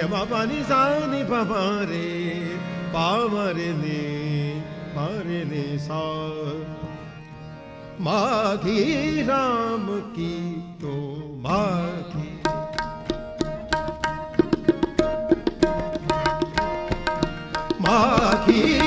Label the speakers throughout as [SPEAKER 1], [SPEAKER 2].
[SPEAKER 1] અને બાબાની સાની ભમરે પાવરે ને મારે ને સા માઘી રામ કી તો માઘી માઘી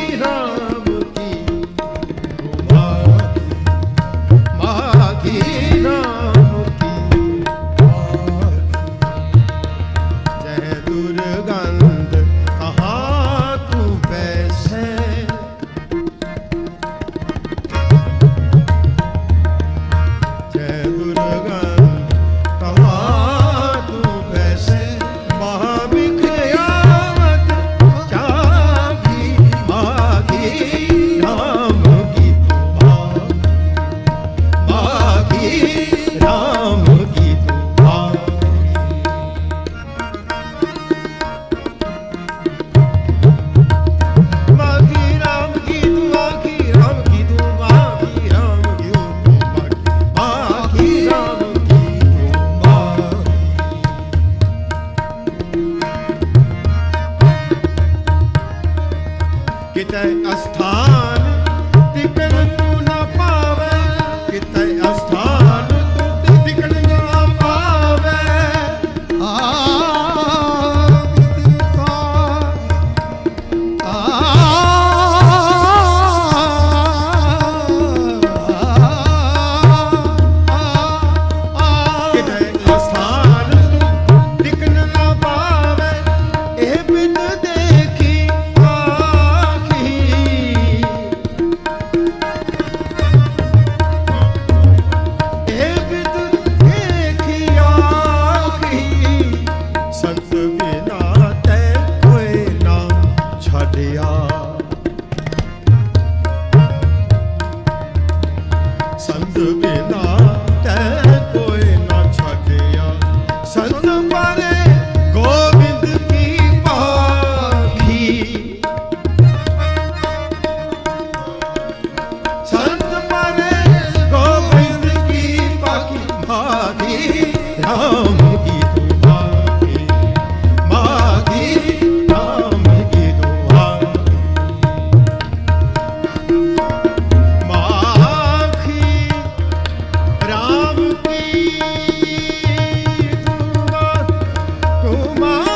[SPEAKER 1] oh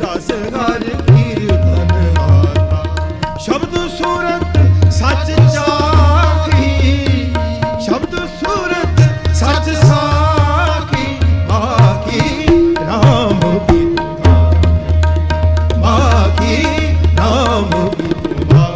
[SPEAKER 1] ਦਸ ਸ਼ਬਦ ਸੂਰਤ ਸੱਚ ਚਾਖੀ ਸ਼ਬਦ ਸੂਰਤ ਸੱਚ ਸਾਖੀ। ਮਾਕੀ ਰਾਮ ਬਿਨਵਾ ਮਾਕੀ ਰਾਮ ਬਿਨਵਾ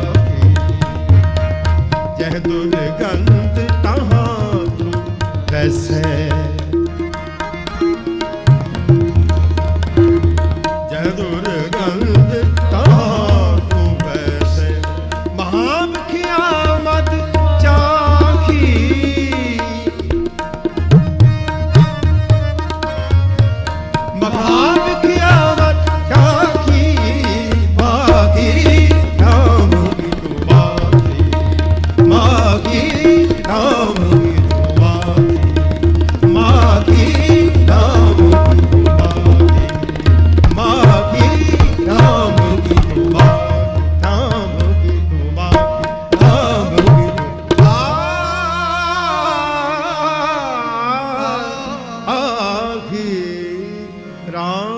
[SPEAKER 1] राम